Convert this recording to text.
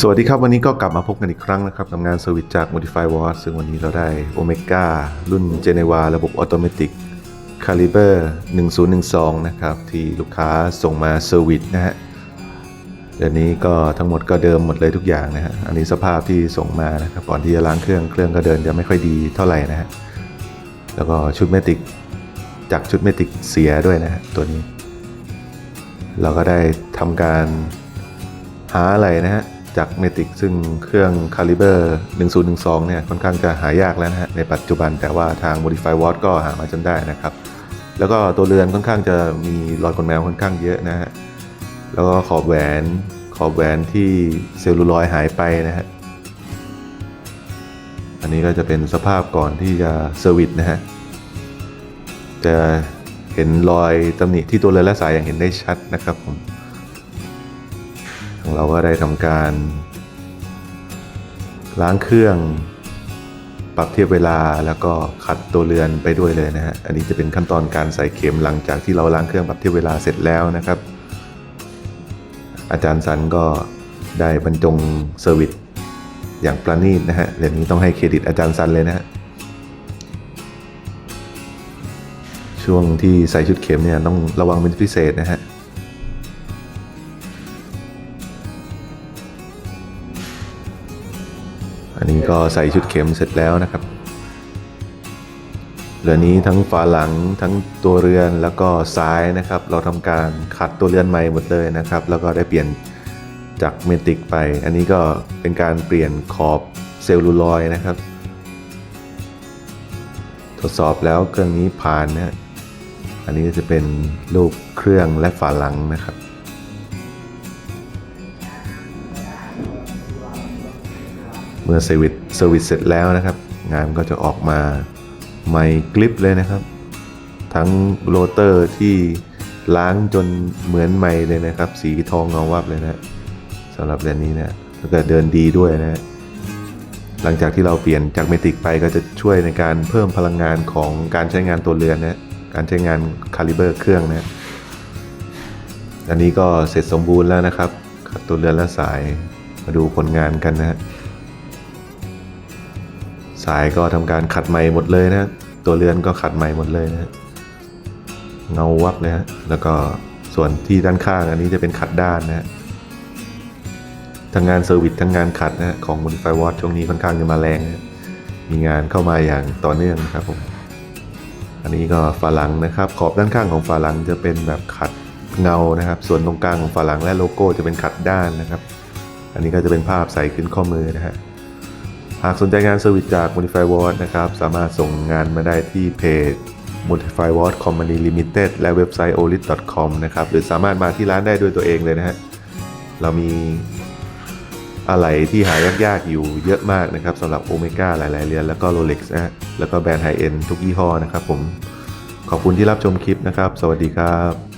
สวัสดีครับ วันนี้ก็กลับมาพบกันอีกครั้งนะครับกับงานเซอร์วิสจาก Modify Watch ซึ่งวันนี้เราได้ Omega รุ่น Geneva ระบบ Automatic Caliber 1012 นะครับ ที่ลูกค้าส่งมาเซอร์วิสนะฮะเดี๋ยวนี้ก็ทั้งหมดก็เดิมหมดเลยทุกอย่างนะฮะอันนี้สภาพที่ส่งมานะครับก่อนที่จะล้างเครื่องเครื่องก็เดินจะไม่ค่อยดีเท่าไหร่นะฮะแล้วก็ชุดเมติกจากชุดเมติกเสียด้วยนะฮะตัวนี้ เราก็ได้ทำการหาอะไรนะฮะ จากเมติกซึ่งเครื่อง Caliber 1012 เนี่ยค่อนข้างจะหายากแล้วนะฮะในปัจจุบันแต่ว่าทาง Modify w a t ก็หามาจนได้นะครับ แล้วก็ตัวเรือนค่อนข้างจะมีรอยขนแมวค่อนข้างเยอะนะฮะแล้วก็ขอบแหวนขอบแหวนที่เซลลูลอยหายไปนะฮะอันนี้ก็จะเป็นสภาพก่อนที่จะเซอร์วิสนะฮะจะเห็นรอยตำหนิที่ตัวเรือนและสายอย่างเห็นได้ชัดนะครับผม เราก็ได้ทำการ ล้างเครื่อง ปรับเทียบเวลาแล้วก็ขัดตัวเรือนไปด้วยเลยนะฮะอันนี้จะเป็นขั้นตอนการใส่เข็มหลังจากที่เราล้างเครื่องปรับเทียบเวลาเสร็จแล้วนะครับ อาจารย์สันก็ได้บรรจงเซอร์วิสอย่างประณีตนะฮะเรื่องนี้ต้องให้เครดิตอาจารย์สันเลยนะฮะช่วงที่ใส่ชุดเข็มเนี่ยต้องระวังเป็นพิเศษนะฮะ อันนี้ก็ใส่ชุดเข็มเสร็จแล้วนะครับ เรือนี้ทั้งฝาหลังทั้งตัวเรือนแล้วก็ซ้ายนะครับ เราทำการขัดตัวเรือนใหม่หมดเลยนะครับ แล้วก็ได้เปลี่ยนจากเมติกไป อันนี้ก็เป็นการเปลี่ยนขอบเซลลูลอยนะครับ ทดสอบแล้วเครื่องนี้ผ่านนะฮะอันนี้จะเป็นรูปเครื่องและฝาหลังนะครับ เมื่อเซอร์วิสเซอร์วิสเสร็จแล้วนะครับ งานก็จะออกมาใหม่กลิปเลยนะครับ ทั้งโรเตอร์ที่ล้างจนเหมือนใหม่เลยนะครับ สีทองเงาวับเลยนะสำหรับเรือนนี้นะแล้วก็เดินดีด้วยนะหลังจากที่เราเปลี่ยนจากเมติกไปก็จะช่วยในการเพิ่มพลังงานของการใช้งานตัวเรือนนะการใช้งานคาลิเบอร์เครื่องนะอันนี้ก็เสร็จสมบูรณ์แล้วนะครับขัดตัวเรือนและสายมาดูผลงานกันนะฮะ สายก็ทำการขัดใหม่หมดเลยนะตัวเรือนก็ขัดใหม่หมดเลยนะเงาวับเลยฮะแล้วก็ส่วนที่ด้านข้างอันนี้จะเป็นขัดด้านนะฮะทั้งงานเซอร์วิสทั้งงานขัดนะฮะของ Modify Watch ช่วงนี้ค่อนข้างจะมาแรงนะมีงานเข้ามาอย่างต่อเนื่องนะครับผมอันนี้ก็ฝาหลังนะครับขอบด้านข้างของฝาหลังจะเป็นแบบขัดเงานะครับ ส่วนตรงกลางของฝาหลังและโลโก้จะเป็นขัดด้านนะครับ อันนี้ก็จะเป็นภาพใส่ขึ้นข้อมือนะฮะากสนใจงานเซอร์วิสจาก Modify Watch นะครับ สามารถส่งงานมาได้ที่เพจ Modify Watch Company Limited และเว็บไซต์ olit.com นะครับ หรือสามารถมาที่ร้านได้ด้วยตัวเองเลยนะฮะ เรามีอะไรที่หายากๆ อยู่เยอะมากนะครับสำหรับ Omega หลายๆเรือนแล้วก็ Rolex นะฮะแล้วก็แบรนด์ไฮเอ็นทุกยี่ห้อนะครับผม ขอบคุณที่รับชมคลิปนะครับ สวัสดีครับ